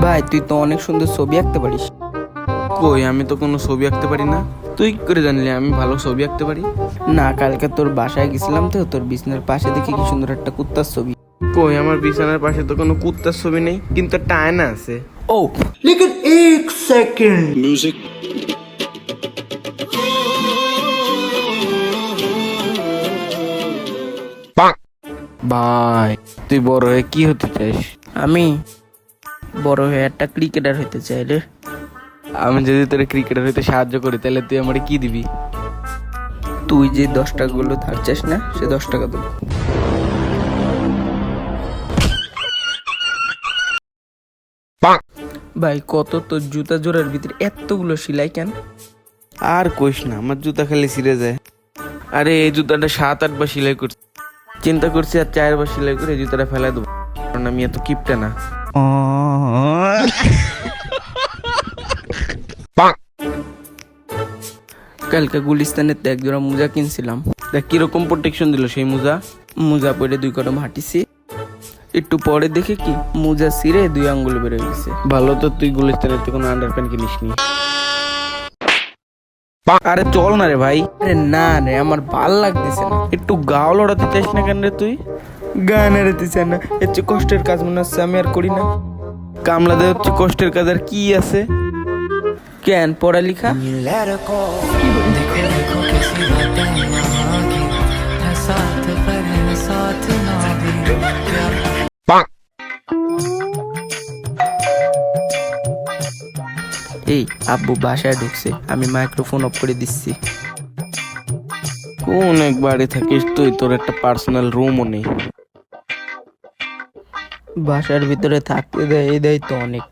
ভাই তুই তো অনেক সুন্দর ছবি আঁকতে পারিস। কই আমি তো কোনো ছবি আঁকতে পারি না। তুই কি করে জানলি আমি ভালো ছবি আঁকতে পারি? না কালকে তোর বাসায় গেছিলাম তো তোর বিছানার পাশে দেখি কি সুন্দর একটা কুত্তার ছবি। কই আমার বিছানার পাশে তো কোনো কুত্তার ছবি নেই কিন্তু একটা আয়না আছে। ও লেকিন এক সেকেন্ড। মিউজিক ভাই তুই বড় হয়ে কি হতে চাস? আমি বড় হয়ে একটা ক্রিকেটার হইতে চাই রে। আমি যদি তোর ক্রিকেটার হইতে সাহায্য করি তাহলে তুই আমারে কি দিবি? তুই যে দশ টাকাগুলো ধার চাস না সে দশ টাকা দেবো। ভাই কত তোর জুতা জোড়ার ভিতরে এতগুলো সেলাই কেন? আর কইস না আমার জুতা খালি ছিঁড়ে যায়। আরে এই জুতাটা সাত আট বার সেলাই করছি। চিন্তা করছি আর চারবার সেলাই করে এই জুতাটা ফেলাই দেবো। কারণ আমি এত কিপটা না। কালকে গুলিস্তানের তো একজোড়া মোজা কিনছিলাম। দেখ কীরকম প্রোটেকশন দিল সেই মোজা। মোজা পরে দুই কদম হাঁটিছি। একটু পরে দেখে কি মোজা ছিঁড়ে দুই আঙ্গুল বেরোয় গেছে। ভালো তো তুই গুলিস্তানের তো কোনো আন্ডার প্যান্ট কিনিস নি আরে চল না রে ভাই। আরে না রে আমার ভালো লাগতেছে না। একটু গাও লড়াতে চাস না কেন রে তুই? গান আর দিচ্ছেন না। হচ্ছে কষ্টের কাজ মনে হচ্ছে আমি আর করি না। কামলাদের হচ্ছে কষ্টের কাজ আর কি আছে? কেন পড়ালেখা? এই আব্বু বাসায় ঢুকছে। আমি মাইক্রোফোন অফ করে দিচ্ছি। কোন এক বাড়ি থাকিস তুই? তোর একটা পার্সোনাল রুমও নেই। বাসার ভিতরে থাকতে দেয় এই দেয় তো অনেক।